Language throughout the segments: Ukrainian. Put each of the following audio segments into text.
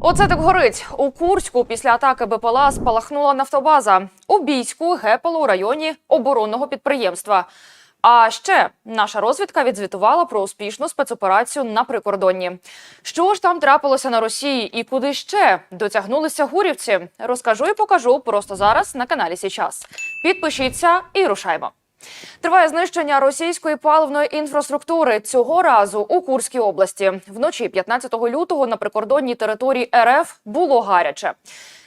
Оце так горить. У Курську після атаки БПЛА спалахнула нафтобаза. У Бійську гепало у районі оборонного підприємства. А ще наша розвідка відзвітувала про успішну спецоперацію на прикордонні. Що ж там трапилося на Росії і куди ще дотягнулися гурівці? Розкажу і покажу просто зараз на каналі Січас. Підпишіться і рушаймо. Триває знищення російської паливної інфраструктури цього разу у Курській області. Вночі 15 лютого на прикордонній території РФ було гаряче.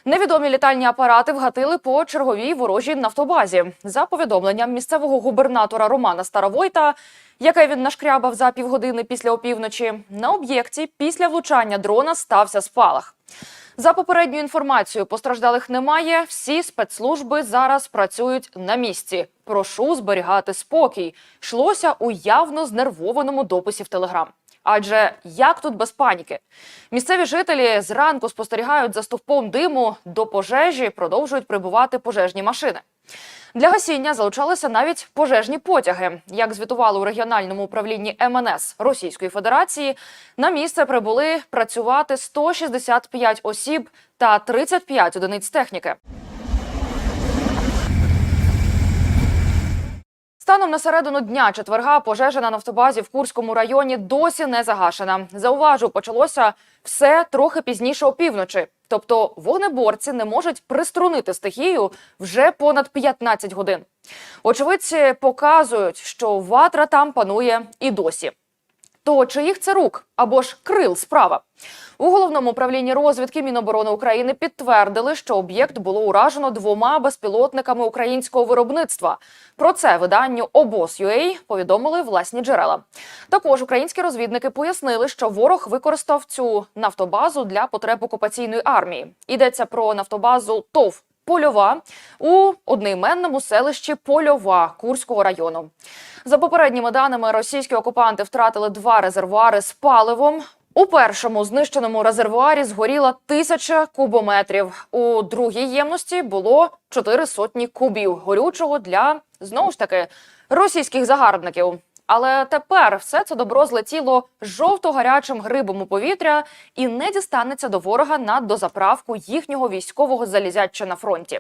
Невідомі літальні апарати вгатили по черговій ворожій нафтобазі. За повідомленням місцевого губернатора Романа Старовойта, яке він нашкрябав за півгодини після опівночі, на об'єкті після влучання дрона стався спалах. За попередньою інформацією, постраждалих немає. Всі спецслужби зараз працюють на місці. Прошу зберігати спокій. Йшлося у явно знервованому дописі в Телеграм. Адже як тут без паніки? Місцеві жителі зранку спостерігають за стовпом диму до пожежі, продовжують прибувати пожежні машини. Для гасіння залучалися навіть пожежні потяги. Як звітували у регіональному управлінні МНС Російської Федерації, на місце прибули працювати 165 осіб та 35 одиниць техніки. Станом на середину дня четверга пожежа на нафтобазі в Курському районі досі не загашена. Зауважу, почалося все трохи пізніше опівночі. Тобто вогнеборці не можуть приструнити стихію вже понад 15 годин. Очевидці показують, що ватра там панує і досі. То чиїх це рук або ж крил справа? У головному управлінні розвідки Міноборони України підтвердили, що об'єкт було уражено двома безпілотниками українського виробництва. Про це виданню обоз.ua повідомили власні джерела. Також українські розвідники пояснили, що ворог використав цю нафтобазу для потреб окупаційної армії. Йдеться про нафтобазу ТОВ Польова у одноіменному селищі Польова Курського району. За попередніми даними, російські окупанти втратили два резервуари з паливом. У першому знищеному резервуарі згоріла тисяча кубометрів. У другій ємності було чотири сотні кубів горючого для знову ж таки російських загарбників. Але тепер все це добро злетіло жовто-гарячим грибом у повітря і не дістанеться до ворога на дозаправку їхнього військового залізяча на фронті.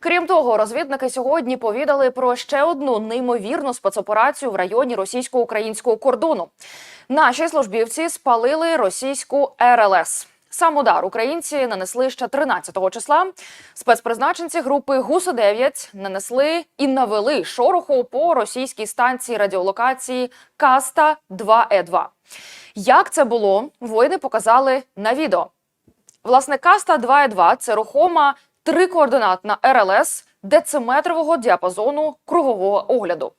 Крім того, розвідники сьогодні повідали про ще одну неймовірну спецоперацію в районі російсько-українського кордону. Наші службівці спалили російську РЛС. Сам удар українці нанесли ще 13 числа. Спецпризначенці групи гусо 9 нанесли і навели шороху по російській станції радіолокації Каста 2 е 2 Як це було, воїни показали на відео. Власне, Каста 2 е 2 це рухома трикоординатна РЛС дециметрового діапазону кругового огляду.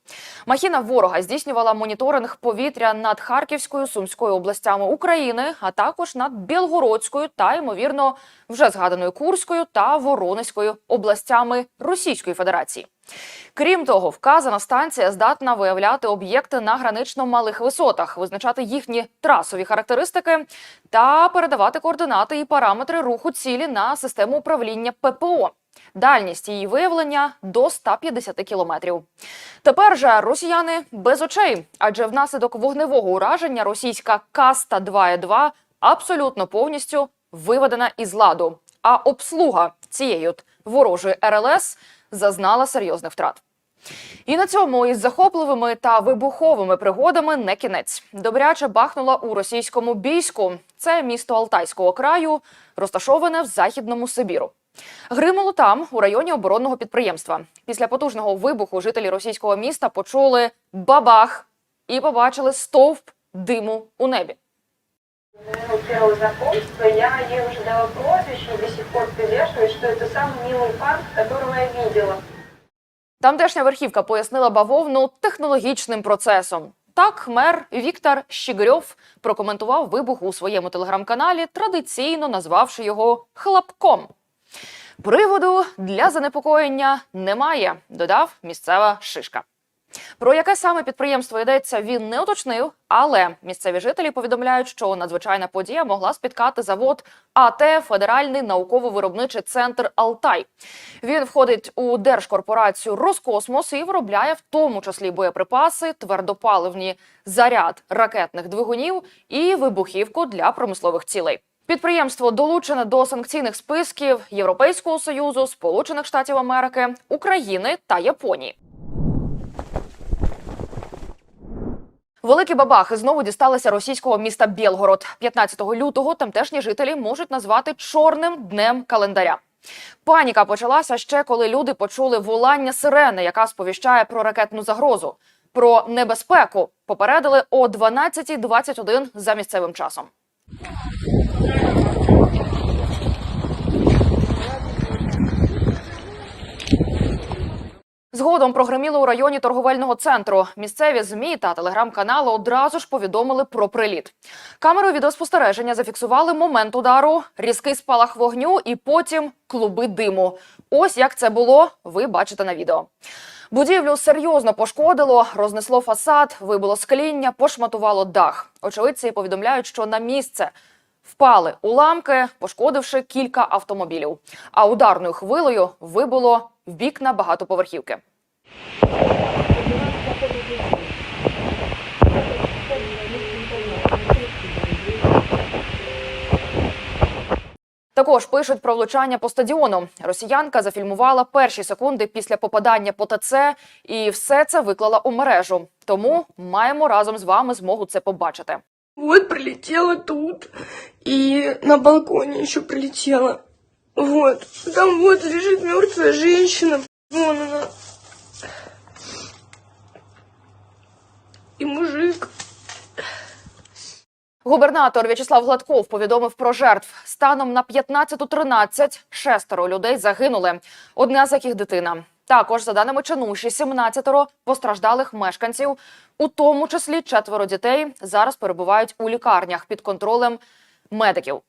Махіна ворога здійснювала моніторинг повітря над Харківською Сумською областями України, а також над Білгородською та ймовірно вже згаданою Курською та Воронезькою областями Російської Федерації. Крім того, вказана станція здатна виявляти об'єкти на гранично малих висотах, визначати їхні трасові характеристики та передавати координати і параметри руху цілі на систему управління ППО. Дальність її виявлення до 150 кілометрів. Тепер же росіяни без очей, адже внаслідок вогневого ураження російська Каста 2 2 абсолютно повністю виведена із ладу. А обслуга цієї от ворожої РЛС зазнала серйозних втрат. І на цьому із захопливими та вибуховими пригодами не кінець. Добряче бахнула у російському бійську. Це місто Алтайського краю, розташоване в західному Сибіру. Гримало там, у районі оборонного підприємства. Після потужного вибуху жителі російського міста почули бабах і побачили стовп диму у небі. Ну, первого знакомства я ей уже дала прозвище и до сих пор привешиваю, что это самый милый парк, которого я видела. Тамтешня верхівка пояснила бавовну технологічним процесом. Так, мер Віктор Щігрьов прокоментував вибух у своєму телеграм-каналі, традиційно назвавши його хлапком. Приводу для занепокоєння немає, додав місцева шишка. Про яке саме підприємство йдеться, він не уточнив, але місцеві жителі повідомляють, що надзвичайна подія могла спіткати завод АТ Федеральний науково-виробничий центр Алтай. Він входить у держкорпорацію Роскосмос і виробляє в тому числі боєприпаси, твердопаливні заряд ракетних двигунів і вибухівку для промислових цілей. Підприємство долучене до санкційних списків Європейського союзу, Сполучених Штатів Америки, України та Японії. Великі бабахи знову дісталися російського міста Білгород. 15 лютого тамтешні жителі можуть назвати чорним днем календаря. Паніка почалася ще коли люди почули волання сирени, яка сповіщає про ракетну загрозу. Про небезпеку попередили о 12.21 за місцевим часом. Згодом прогреміло у районі торговельного центру. Місцеві змі та телеграм-канали одразу ж повідомили про приліт. Камерою відеоспостереження зафіксували момент удару, різкий спалах вогню і потім клуби диму. Ось як це було. Ви бачите на відео. Будівлю серйозно пошкодило, рознесло фасад, вибило скління, пошматувало дах. Очевидці повідомляють, що на місце впали уламки, пошкодивши кілька автомобілів. А ударною хвилею вибило вікна багатоповерхівки. Також пишуть про влучання по стадіону. Росіянка зафільмувала перші секунди після попадання по ТЦ і все це виклала у мережу. Тому маємо разом з вами змогу це побачити. Вот прилетела тут. И на балконе еще прилетела. Вот. Там вот лежит мертвая женщина. Вон она. И мужик. Губернатор В'ячеслав Гладков повідомив про жертв. Станом на 15.13 шестеро людей загинули. Одна з яких дитина. Також, за даними Чануші, 17 постраждалих мешканців, у тому числі четверо дітей, зараз перебувають у лікарнях під контролем медиків.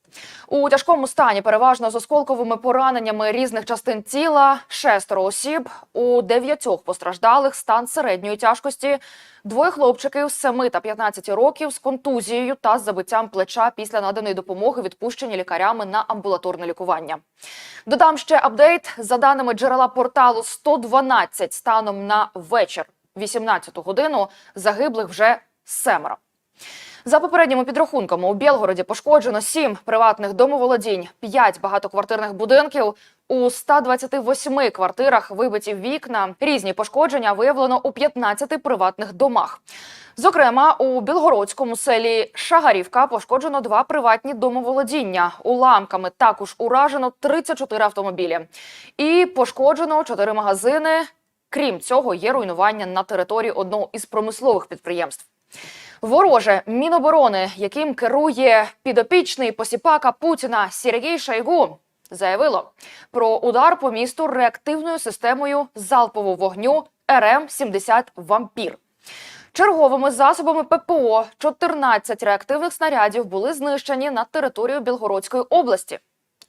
У тяжкому стані, переважно з осколковими пораненнями різних частин тіла, шестеро осіб. У дев'ятьох постраждалих стан середньої тяжкості. Двоє хлопчиків з 7 та 15 років з контузією та забиттям плеча після наданої допомоги відпущені лікарями на амбулаторне лікування. Додам ще апдейт за даними джерела порталу 112 станом на вечір 18 годину загиблих вже семеро. За попередніми підрахунками у Білгороді пошкоджено 7 приватних домоволодінь, 5 багатоквартирних будинків. У 128 квартирах вибиті вікна. Різні пошкодження виявлено у 15 приватних домах. Зокрема, у білгородському селі Шагарівка пошкоджено два приватні домоволодіння. Уламками також уражено 34 автомобілі. І пошкоджено 4 магазини. Крім цього, є руйнування на території одного із промислових підприємств. Вороже Міноборони, яким керує підопічний посіпака Путіна Сергій Шойгу, заявило про удар по місту реактивною системою залпового вогню РМ-70 «Вампір». Черговими засобами ППО 14 реактивних снарядів були знищені на територію Білгородської області.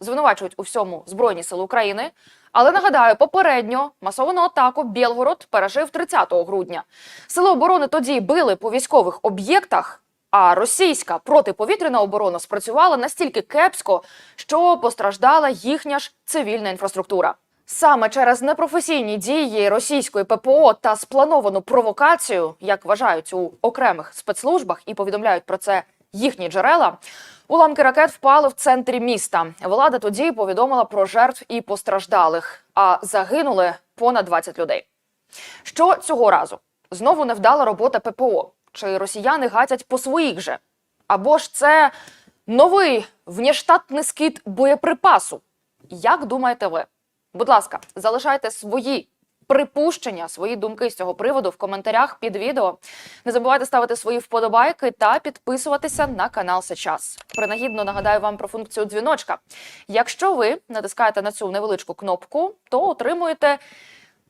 Звинувачують у всьому Збройні сили України. Але нагадаю, попередньо масовану атаку Білгород пережив 30 грудня. Сили оборони тоді били по військових об'єктах. А російська протиповітряна оборона спрацювала настільки кепсько, що постраждала їхня ж цивільна інфраструктура. Саме через непрофесійні дії російської ППО та сплановану провокацію, як вважають у окремих спецслужбах і повідомляють про це їхні джерела, уламки ракет впали в центрі міста. Влада тоді повідомила про жертв і постраждалих, а загинули понад 20 людей. Що цього разу? Знову невдала робота ППО. Чи росіяни гатять по своїх же? Або ж це новий внештатний скид боєприпасу? Як думаєте ви? Будь ласка, залишайте свої припущення, свої думки з цього приводу в коментарях під відео. Не забувайте ставити свої вподобайки та підписуватися на канал Сейчас. Принагідно нагадаю вам про функцію дзвіночка. Якщо ви натискаєте на цю невеличку кнопку, то отримуєте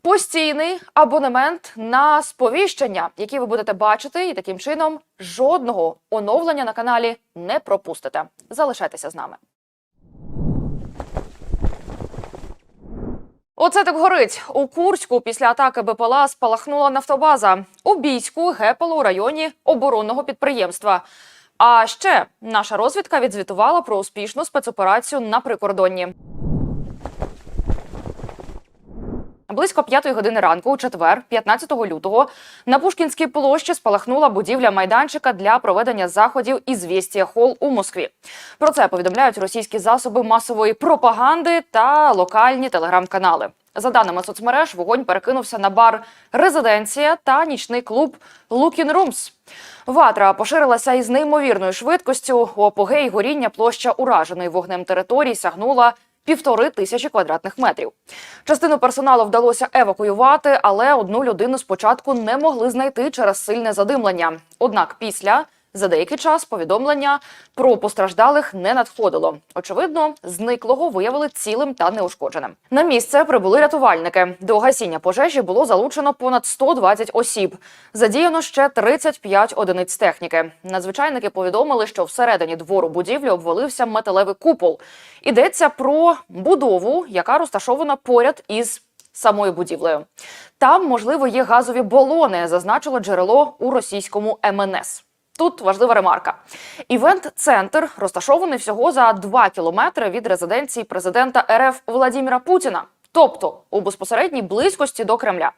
постійний абонемент на сповіщення, які ви будете бачити, і таким чином жодного оновлення на каналі не пропустите. Залишайтеся з нами. Оце так горить. У Курську після атаки БПЛА спалахнула нафтобаза. У Бійську гепало у районі оборонного підприємства. А ще наша розвідка відзвітувала про успішну спецоперацію на прикордонні. Близько п'ятої години ранку, у четвер, 15 лютого, на Пушкінській площі спалахнула будівля майданчика для проведення заходів «Ізвєстія Холл» у Москві. Про це повідомляють російські засоби масової пропаганди та локальні телеграм-канали. За даними соцмереж, вогонь перекинувся на бар Резиденція та нічний клуб Лукін Румс. Ватра поширилася із неймовірною швидкістю. У апогеї горіння площа ураженої вогнем території сягнула півтори тисячі квадратних метрів. Частину персоналу вдалося евакуювати, але одну людину спочатку не могли знайти через сильне задимлення. Однак після за деякий час повідомлення про постраждалих не надходило. Очевидно, зниклого виявили цілим та неушкодженим. На місце прибули рятувальники. До гасіння пожежі було залучено понад 120 осіб. Задіяно ще 35 одиниць техніки. Надзвичайники повідомили, що всередині двору будівлі обвалився металевий купол. Йдеться про будову, яка розташована поряд із самою будівлею. Там, можливо, є газові балони, зазначило джерело у російському МНС. Тут важлива ремарка. Івент-центр розташований всього за 2 кілометри від резиденції президента РФ Володимира Путіна, тобто у безпосередній близькості до Кремля.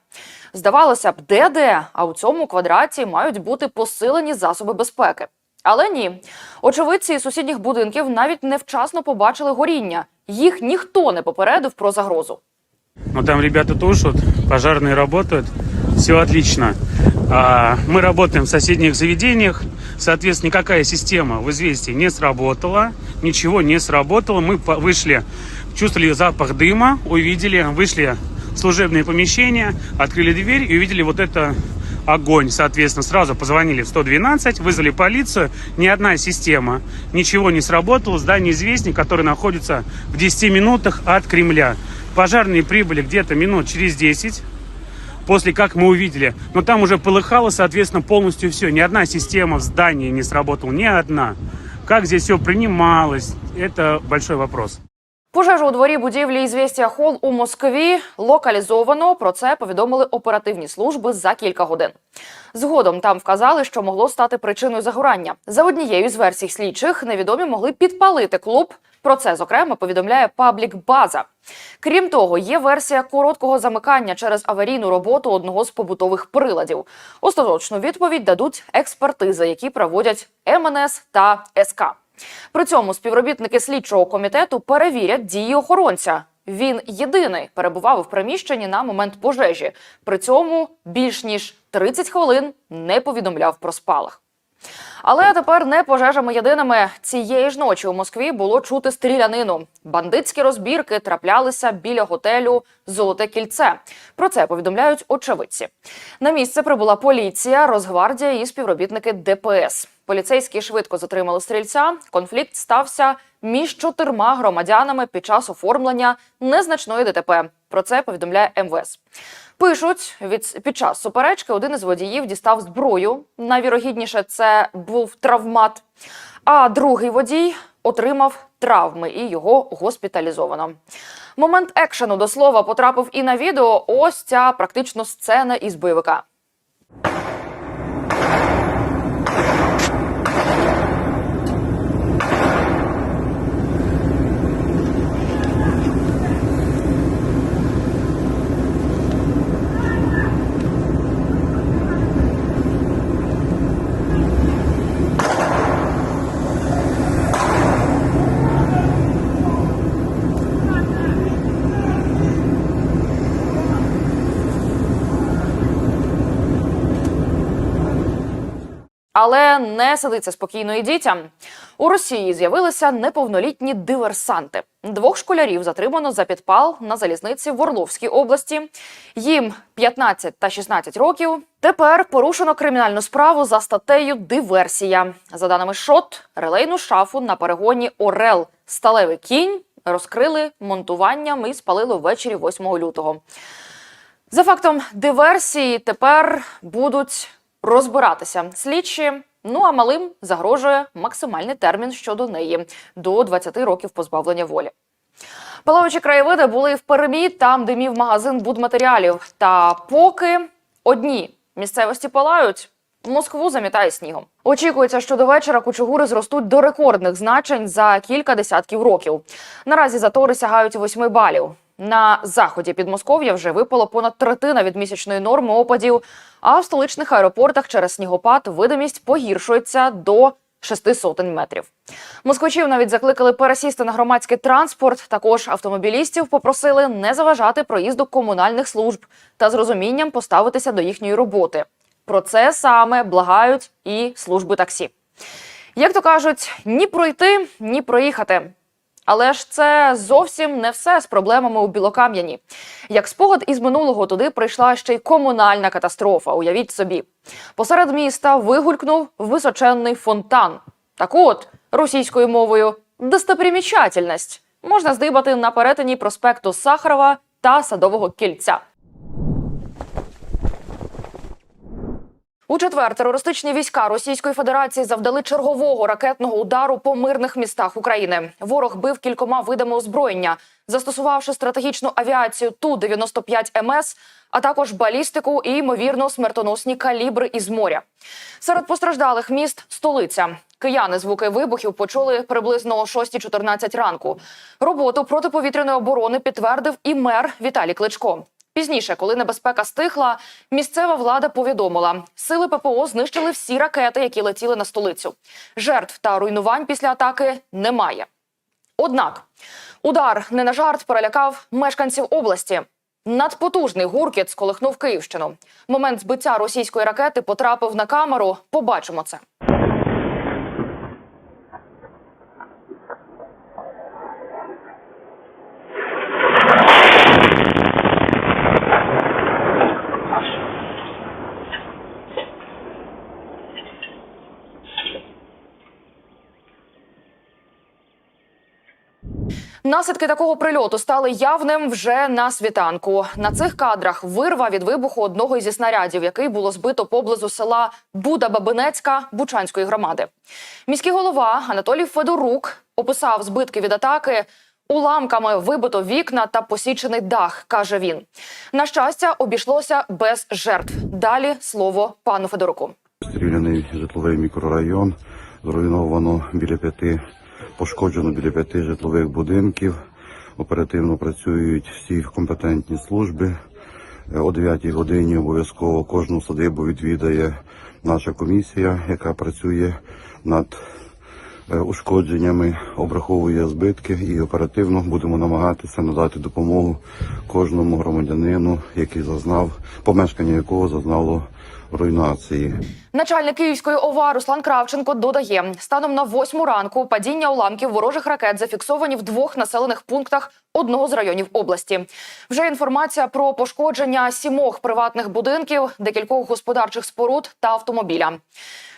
Здавалося б, де-де, а у цьому квадраті мають бути посилені засоби безпеки. Але ні, очевидці сусідніх будинків навіть невчасно побачили горіння. Їх ніхто не попередив про загрозу. Но там ребята тушат, пожарные работают, все отлично. А, Мы работаем в соседних заведениях, соответственно, никакая система в известии не сработала, ничего не сработало. Мы вышли, чувствовали запах дыма, увидели, вышли в служебное помещение, открыли дверь и увидели вот это огонь. Соответственно, сразу позвонили в 112, вызвали полицию. Ни одна система, ничего не сработало. Здание «Известник», которое находится в 10 минутах от Кремля. Пожарные прибыли где-то минут через 10 после как мы увидели. Но там уже полыхало, соответственно, полностью все. Ни одна система в здании не сработала, ни одна. Как здесь все принималось, это большой вопрос. Пожежу у дворі будівлі «Ізвєстія Холл» у Москві локалізовано. Про це повідомили оперативні служби за кілька годин. Згодом там вказали, що могло стати причиною загорання. За однією з версій слідчих, невідомі могли підпалити клуб. Про це зокрема повідомляє паблік База. Крім того, є версія короткого замикання через аварійну роботу одного з побутових приладів. Остаточну відповідь дадуть експертизи, які проводять МНС та СК. При цьому співробітники слідчого комітету перевірять дії охоронця. Він єдиний перебував в приміщенні на момент пожежі. При цьому більш ніж 30 хвилин не повідомляв про спалах. Але тепер не пожежами єдиними. Цієї ж ночі у Москві було чути стрілянину. Бандитські розбірки траплялися біля готелю Золоте кільце. Про це повідомляють очевидці. На місце прибула поліція, Росгвардія і співробітники ДПС. Поліцейські швидко затримали стрільця. Конфлікт стався між чотирма громадянами під час оформлення незначної ДТП. Про це повідомляє МВС. Пишуть, від під час суперечки один із водіїв дістав зброю. Найвірогідніше це був травмат. А другий водій отримав травми і його госпіталізовано. Момент екшену до слова потрапив і на відео. Ось ця практично сцена із бойовика. Але не сидиться спокійно і дітям. У Росії з'явилися неповнолітні диверсанти. Двох школярів затримано за підпал на залізниці в Орловській області. Їм 15 та 16 років. Тепер порушено кримінальну справу за статтею диверсія. За даними ШОТ, релейну шафу на перегоні Орел Сталевий кінь розкрили монтуванням і спалили ввечері 8 лютого. За фактом диверсії тепер будуть розбиратися слідчі. Ну а малим загрожує максимальний термін щодо неї до 20 років позбавлення волі. Палаючі краєвиди були в Перемі, там де мів магазин будматеріалів. Та поки одні місцевості палають, Москву замітає снігом. Очікується, що до вечора кучугури зростуть до рекордних значень за кілька десятків років. Наразі затори сягають 8 балів. На заході Підмосков'я вже випало понад третина від місячної норми опадів, а в столичних аеропортах через снігопад видимість погіршується до 6 сотень метрів. Москвичів навіть закликали пересісти на громадський транспорт. Також автомобілістів попросили не заважати проїзду комунальних служб та з розумінням поставитися до їхньої роботи. Про це саме благають і служби таксі. Як то кажуть, ні пройти, ні проїхати. Але ж це зовсім не все з проблемами у Білокам'яні. Як спогад із минулого туди прийшла ще й комунальна катастрофа. Уявіть собі, посеред міста вигулькнув височенний фонтан. Так от, російською мовою достопримічательність можна здибати на перетині проспекту Сахарова та Садового кільця. У четвер терористичні війська Російської Федерації завдали чергового ракетного удару по мирних містах України. Ворог бив кількома видами озброєння, застосувавши стратегічну авіацію Ту-95 МС, а також балістику і ймовірно смертоносні калібри із моря. Серед постраждалих міст столиця. Кияни звуки вибухів почули приблизно о 6.14 ранку. Роботу протиповітряної оборони підтвердив і мер Віталій Кличко. Пізніше, коли небезпека стихла, місцева влада повідомила, сили ППО знищили всі ракети, які летіли на столицю. Жертв та руйнувань після атаки немає. Однак удар не на жарт перелякав мешканців області. Надпотужний гуркіт сколихнув Київщину. Момент збиття російської ракети потрапив на камеру. Побачимо це. Наслідки такого прильоту стали явним вже на світанку. На цих кадрах вирва від вибуху одного зі снарядів, який було збито поблизу села Буда-Бабинецька Бучанської громади. Міський голова Анатолій Федорук описав збитки від атаки. Уламками вибито вікна та посічений дах, каже він. На щастя, обійшлося без жертв. Далі слово пану Федоруку. Стріляний житловий мікрорайон. Зруйновано біля п'яти, пошкоджено біля п'яти житлових будинків. Оперативно працюють всі компетентні служби. Е, О 9 годині обов'язково кожну садибу відвідає наша комісія, яка працює над е, ушкодженнями, обраховує збитки і оперативно будемо намагатися надати допомогу кожному громадянину, який зазнав, помешкання якого зазнало руйнації. Начальник Київської ОВА Руслан Кравченко додає, станом на восьму ранку падіння уламків ворожих ракет зафіксовані в двох населених пунктах одного з районів області. Вже інформація про пошкодження сімох приватних будинків, декількох господарчих споруд та автомобіля.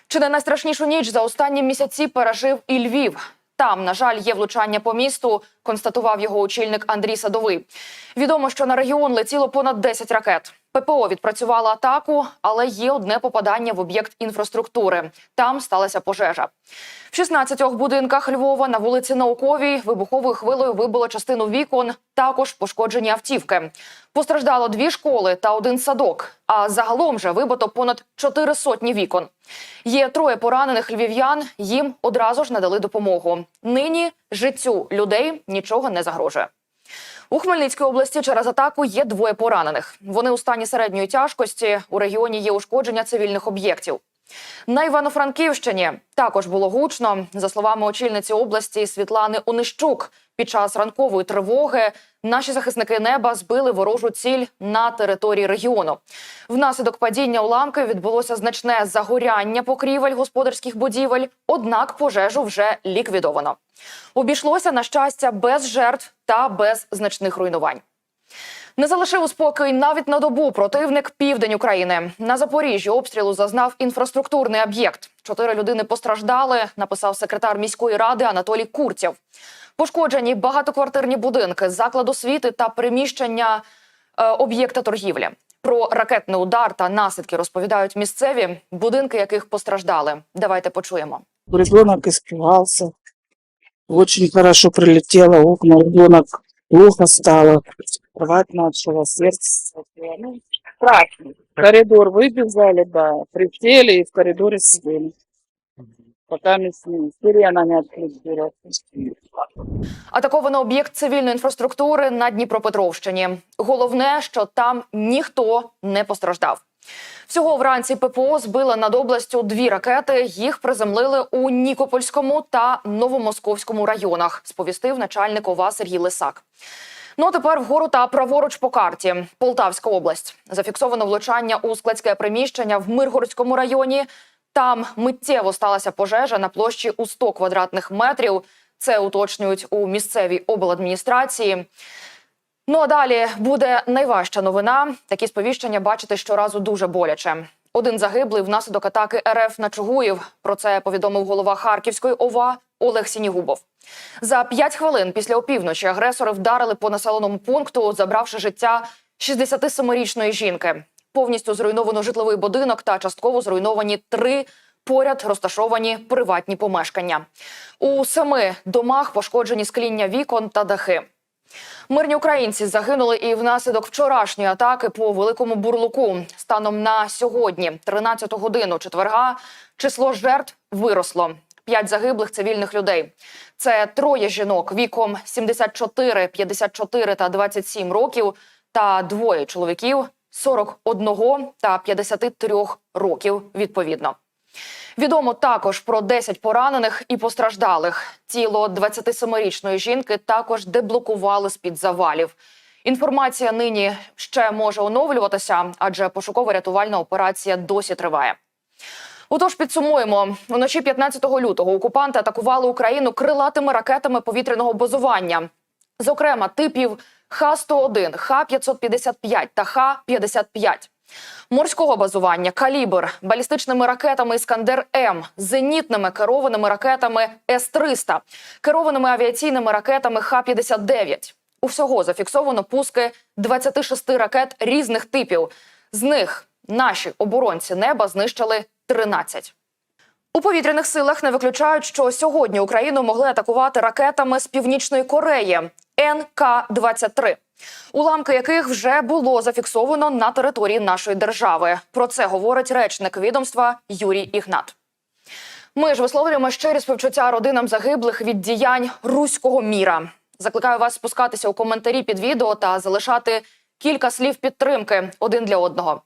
Чи не найстрашнішу ніч за останні місяці пережив і Львів? Там, на жаль, є влучання по місту, констатував його очільник Андрій Садовий. Відомо, що на регіон летіло понад 10 ракет. ППО відпрацювала атаку, але є одне попадання в об'єкт інфраструктури. Там сталася пожежа. В 16 будинках Львова на вулиці Науковій вибуховою хвилею вибило частину вікон, також пошкоджені автівки. Постраждало дві школи та один садок. А загалом же вибито понад чотири сотні вікон. Є троє поранених львів'ян. Їм одразу ж надали допомогу. Нині життю людей нічого не загрожує. У Хмельницькій області через атаку є двоє поранених. Вони у стані середньої тяжкості. У регіоні є ушкодження цивільних об'єктів. На Івано-Франківщині також було гучно. За словами очільниці області Світлани Онищук, під час ранкової тривоги наші захисники неба збили ворожу ціль на території регіону. Внаслідок падіння уламків відбулося значне загоряння покрівель господарських будівель. Однак пожежу вже ліквідовано. Обійшлося на щастя без жертв та без значних руйнувань. Не залишив у спокій навіть на добу противник південь України. На Запоріжжі обстрілу зазнав інфраструктурний об'єкт. Чотири людини постраждали, написав секретар міської ради Анатолій Курцєв. Пошкоджені багатоквартирні будинки, заклад освіти та приміщення е, об'єкта торгівлі. Про ракетний удар та наслідки розповідають місцеві, будинки яких постраждали. Давайте почуємо. Ребенок испугался. Очень хорошо прилетело окна. Ребенок плохо стало. Кровать начала, сердце. схватило. Ну, страшно. В коридор выбежали, да. Присели и в коридоре сидели. Пока не снились. Сирена не отключила. Атаковано об'єкт цивільної інфраструктури на Дніпропетровщині. Головне, що там ніхто не постраждав. Всього вранці ППО збили над областю дві ракети. Їх приземлили у Нікопольському та Новомосковському районах. Сповістив начальник ОВА Сергій Лисак. Ну а тепер вгору та праворуч по карті. Полтавська область. Зафіксовано влучання у складське приміщення в Миргородському районі. Там миттєво сталася пожежа на площі у 100 квадратних метрів. Це уточнюють у місцевій обладміністрації. Ну а далі буде найважча новина. Такі сповіщення бачити щоразу дуже боляче. Один загиблий внаслідок атаки РФ на Чугуїв. Про це повідомив голова Харківської ОВА Олег Сінігубов. За п'ять хвилин після опівночі агресори вдарили по населеному пункту, забравши життя 67-річної жінки. Повністю зруйновано житловий будинок та частково зруйновані три поряд розташовані приватні помешкання. У семи домах пошкоджені скління вікон та дахи. Мирні українці загинули і внаслідок вчорашньої атаки по великому бурлуку. Станом на сьогодні, 13 годину четверга, число жертв виросло. П'ять загиблих цивільних людей. Це троє жінок віком 74, 54 та 27 років, та двоє чоловіків 41 та 53 років відповідно. Відомо також про 10 поранених і постраждалих. Тіло 27-річної жінки також деблокували з-під завалів. Інформація нині ще може оновлюватися, адже пошуково-рятувальна операція досі триває. Отож, підсумуємо уночі 15 лютого. Окупанти атакували Україну крилатими ракетами повітряного базування, зокрема типів Х-101, Х-555 та Х-55. Морського базування калібр, балістичними ракетами Іскандер М, зенітними керованими ракетами С-300, керованими авіаційними ракетами Х-59. Усього зафіксовано пуски 26 ракет різних типів. З них наші оборонці неба знищили 13. У повітряних силах не виключають, що сьогодні Україну могли атакувати ракетами з північної Кореї НК-23, уламки яких вже було зафіксовано на території нашої держави. Про це говорить речник відомства Юрій Ігнат. Ми ж висловлюємо щирі співчуття родинам загиблих від діянь руського міра. Закликаю вас спускатися у коментарі під відео та залишати кілька слів підтримки один для одного.